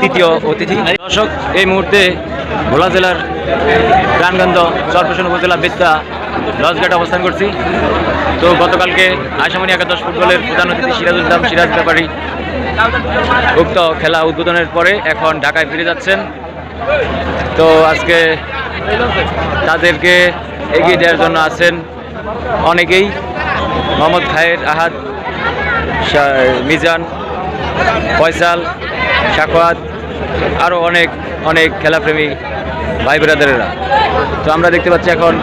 তৃতীয় অতিথি। দর্শক এই মুহূর্তে ভোলা জেলার প্রাণগন্ধ চরপেশন উপজেলা বেত্তা লজঘাটে অবস্থান করছি। তো গতকালকে আসামনি একাদশ ফুটবলের প্রধান অতিথি সিরাজুল ইসলাম সিরাজ ব্যাপারী উক্ত খেলা উদ্বোধনের পরে এখন ঢাকায় ফিরে যাচ্ছেন। তো আজকে তাদেরকে এগিয়ে দেওয়ার জন্য আছেন অনেকেই। মোহাম্মদ খায়ের আহাদ মিজান, ফয়সাল শাকওয়াত আরও অনেক অনেক খেলাপ্রেমী ভাই ব্রাদারেরা। তো আমরা দেখতে পাচ্ছি এখন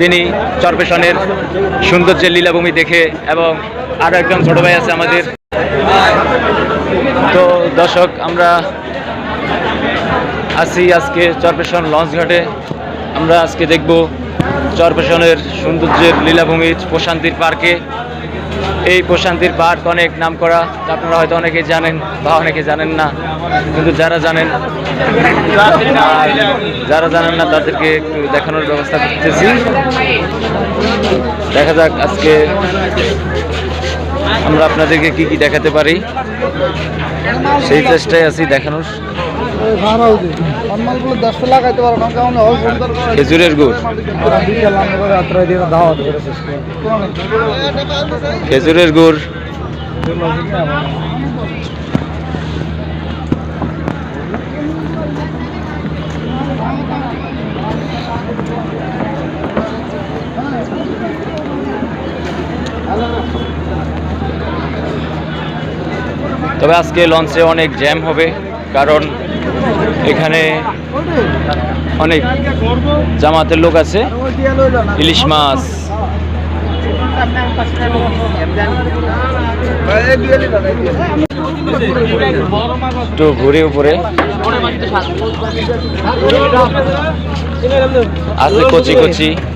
তিনি চরপেশনের সৌন্দর্যের লীলাভূমি দেখে এবং আরও একজন ছোট ভাই আছে আমাদের। তো দর্শক, আমরা আছি আজকে চরপেশন লঞ্চ ঘাটে। আমরা আজকে দেখব চরপেশনের সৌন্দর্যের লীলাভূমির প্রশান্তির পার্কে। এই প্রশান্তির পার্ক অনেক নাম করা। আপনারা হয়তো অনেকে জানেন বা অনেকে জানেন না, কিন্তু যারা জানেন যারা জানেন না তাদেরকে একটু দেখানোর ব্যবস্থা করতেছি। দেখা যাক আজকে আমরা আপনাদেরকে কি কি দেখাতে পারি? সেই চেষ্টায় আছি দেখানোর। সম্মানগুলো দেড়শো লাগাইতে পারো না কেমন হয় সুন্দর করে খেজুরের গুড় বিকেল আমরা করে রাত্রে দিয়ে দাওয়াত করে শেষ করে খেজুরের গুড় তবে আজকে লঞ্চে অনেক জ্যাম হবে, কারণ এখানে অনেক জামাতের লোক আছে। ইলিশ মাছ। একটু ঘুরে উপরে। আছে কচি কচি।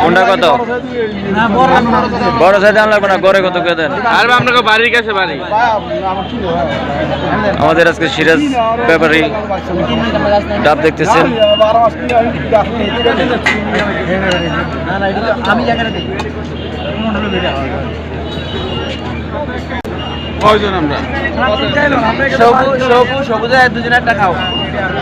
কোনটা কত? বড় সাইজ আনলাম না গড়ে কত কে দেন? আর আপনাকে বাড়ির কাছে বাড়ি। আমাদের আজকে সিরাজ ব্যাপারী ডাব দেখতেছেন। কজন আমরা? দুজন একটা খাও দুজন একটা খাও।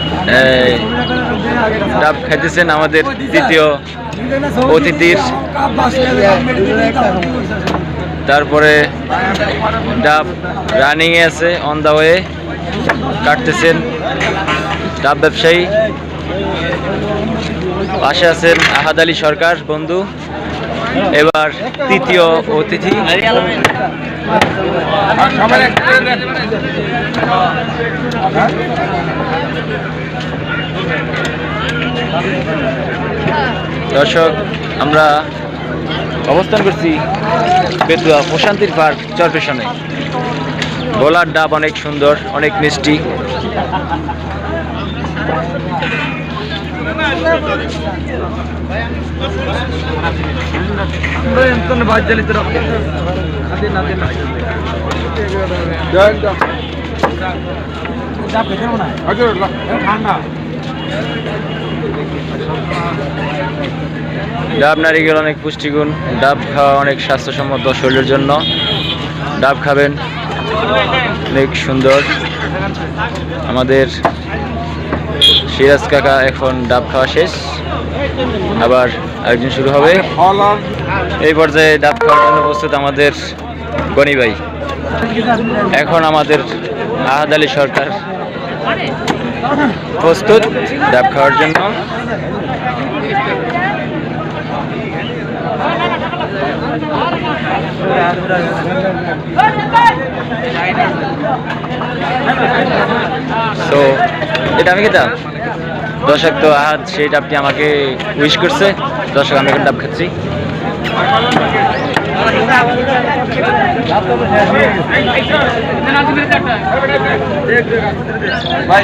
ডাব খাইতেছেন আমাদের দ্বিতীয় অতিথির। তারপরে ডাব রানিং এ আছে অন দা ওয়ে কাটতেছেন ডাব ব্যবসায়ী। পাশে আছেন আহাদ আলী সরকার, বন্ধু। এবার তৃতীয় অতিথি। দর্শক আমরা অবস্থান করছি বেতুয়া প্রশান্তির পার্ক চরপেশনে গোলার ডাব অনেক সুন্দর অনেক মিষ্টি। ডাব নারিকেল অনেক পুষ্টিগুণ। ডাব খাওয়া অনেক স্বাস্থ্যসম্মত শরীরের জন্য। ডাব খাবেন। অনেক সুন্দর। আমাদের সিরাজ কাকা এখন ডাব খাওয়া শেষ। আবার আরেকজন শুরু হবে। এই পর্যায়ে ডাব খাওয়ার জন্য প্রস্তুত আমাদের গনি ভাই। এখন আমাদের আহাদ আলী সরকার। প্রস্তুত ডাব খাওয়ার জন্য। তো এটা আমি খেতাম? দর্শক তো আজ সেই ডাবটি আমাকে উইশ করছে। দর্শক আমি এখন ডাব খাচ্ছি। ভাই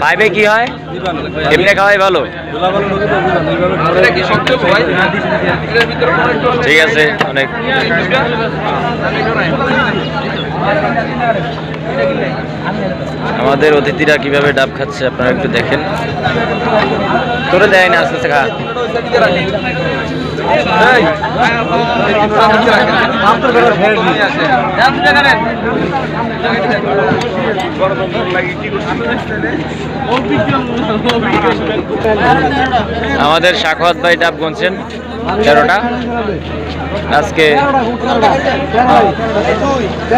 ফাইভে কি হয়? এমনি খাওয়াই ভালো। ঠিক আছে, অনেক। আমাদের অতিথিরা কীভাবে ডাব খাচ্ছে আপনারা একটু দেখেন। তোরে দেয় না, আস্তে আস্তে খা। আমাদের শাখওয়াত ভাই ডাব গুনছেন তেরোটা। আজকে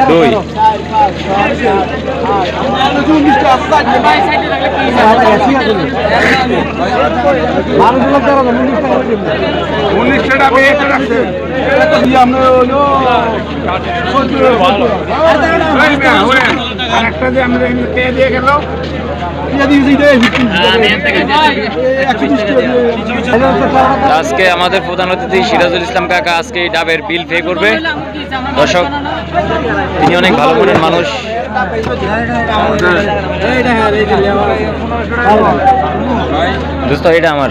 দুই। আজকে আমাদের প্রধান অতিথি সিরাজুল ইসলাম কাকা আজকে এই ডাবের বিল পে করবে। দর্শক, তিনি অনেক ভালো মনের মানুষ। দোস্ত, এটা আমার।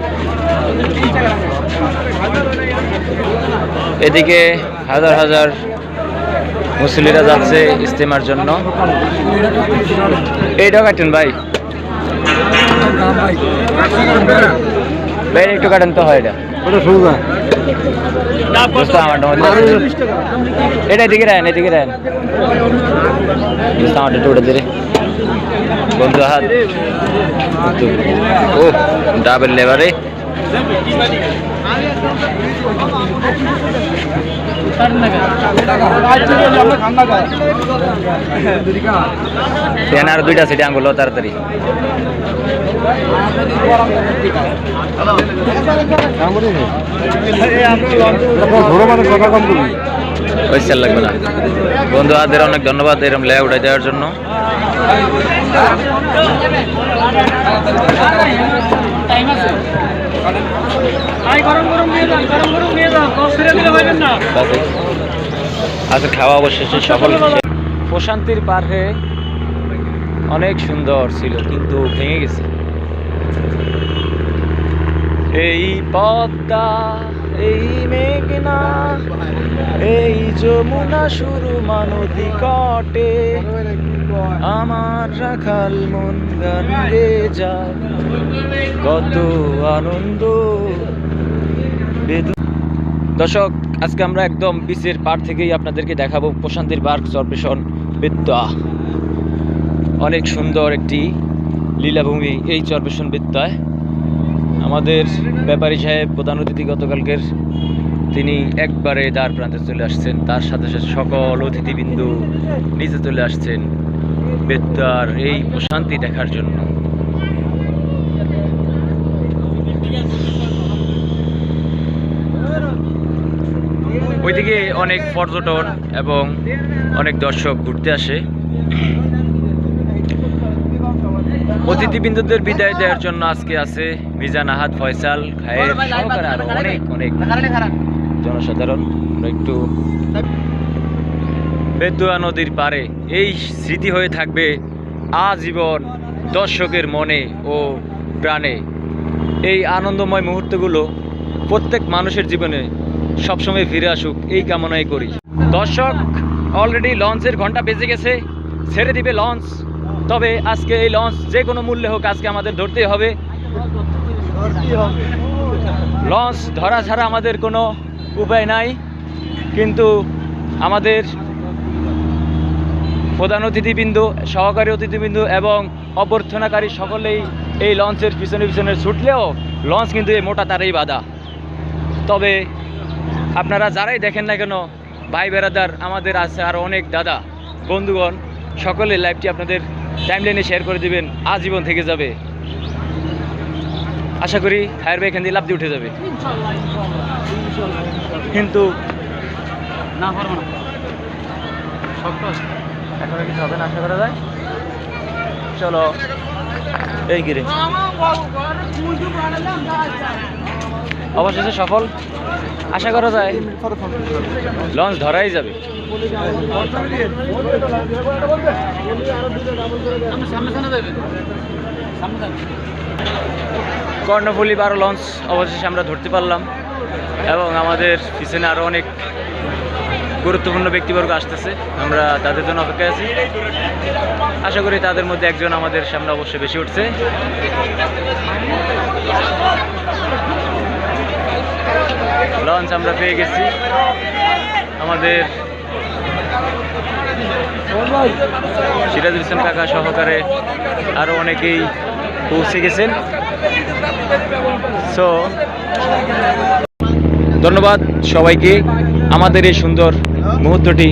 এদিকে হাজার হাজার মুসলিরা যাচ্ছে ইস্তেমার জন্য। এইটাও কাটেন ভাই। ভাই, একটু কাটেন তো, হয় এটা। এটা এদিকে রাখেন রাখেন। একটু উঠে ও ডাবের লেবারে ফ্যান দুইটা সিটি আঙ্গুল তাড়াতাড়ি লাগবে না বন্ধু, আদের অনেক ধন্যবাদ এরম লেয়া উঠাই দেওয়ার জন্য। আচ্ছা খাওয়া অবশেষে সফল প্রশান্তির পার্কে অনেক সুন্দর ছিল কিন্তু ভেঙে গেছে। এই পদ্মা এই মেঘনা এই যমুনা শুরু মানদী কটে। আমার রাখাল মন গান যায় কত আনন্দ। দর্শক, আজকে আমরা একদম বিচের পার থেকেই আপনাদেরকে দেখাবো প্রশান্তির পার্ক চরপেশন বিদ্যা। অনেক সুন্দর একটি লীলাভূমি এই চরপেশন বিদ্যায়। আমাদের ব্যাপারী সাহেব, প্রধান অতিথি গতকালকের তিনি একবারে দ্বার প্রান্তে চলে আসছেন। তার সাথে সাথে সকল অতিথিবৃন্দু নিচে চলে আসছেন বেদ্যার এই প্রশান্তি দেখার জন্য। ওইদিকে অনেক পর্যটন এবং অনেক দর্শক ঘুরতে আসে। অতিথিবৃন্দদের বিদায় দেওয়ার জন্য আজকে আছে মিজান আহাদ, ফয়সাল, খায়ের আরও অনেক অনেক জনসাধারণ। একটু বেদুয়া নদীর পারে এই স্মৃতি হয়ে থাকবে আজীবন দর্শকের মনে ও প্রাণে। এই আনন্দময় মুহূর্তগুলো প্রত্যেক মানুষের জীবনে সবসময় ফিরে আসুক, এই কামনাই করি। দর্শক অলরেডি লঞ্চের ঘণ্টা বেজে গেছে, ছেড়ে দিবে লঞ্চ তবে আজকে এই লঞ্চ যে কোনো মূল্যে হোক আজকে আমাদের ধরতেই হবে। লঞ্চ ধরা ছাড়া আমাদের কোনো উপায় নাই। কিন্তু আমাদের প্রধান অতিথিবৃন্দ, সহকারী অতিথিবৃন্দ এবং অভ্যর্থনাকারী সকলেই এই লঞ্চের পিছনে পিছনে ছুটলেও লঞ্চ কিন্তু এই মোটা তারেই বাধা। তবে আপনারা যারাই দেখেন না কেন, ভাই বেড়াদার আমাদের আছে আরও অনেক দাদা, বন্ধুগণ সকলে লাইভটি আপনাদের টাইমলাইনে শেয়ার করে দিবেন, আজীবন থেকে যাবে। আশা করি ফায়ার ভাই এখান দিয়ে লাভ দিয়ে উঠে যাবে। কিন্তু না পারব না। কিছু হবে না, আশা করা যায়। চলো, এই গিরে। অবশেষে সফল। আশা করা যায়। লঞ্চ ধরাই যাবে। কর্ণফুলি বারো লঞ্চ অবশেষে আমরা ধরতে পারলাম এবং আমাদের পিছনে আরও অনেক গুরুত্বপূর্ণ ব্যক্তিবর্গ আসতেছে। আমরা তাদের জন্য অপেক্ষায় আছি। আশা করি তাদের মধ্যে একজন আমাদের সামনে অবশ্যই বেশি উঠছে। লঞ্চ আমরা পেয়ে গেছি। আমাদের সিরাজুল ইসলাম কাকা সহকারে আরও অনেকেই পৌঁছে গেছেন। সো ধন্যবাদ সবাইকে আমাদের এই সুন্দর মুহূর্তটি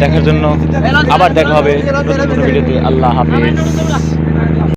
দেখার জন্য। আবার দেখা হবে নতুন কোনো আল্লাহ হাফিজ।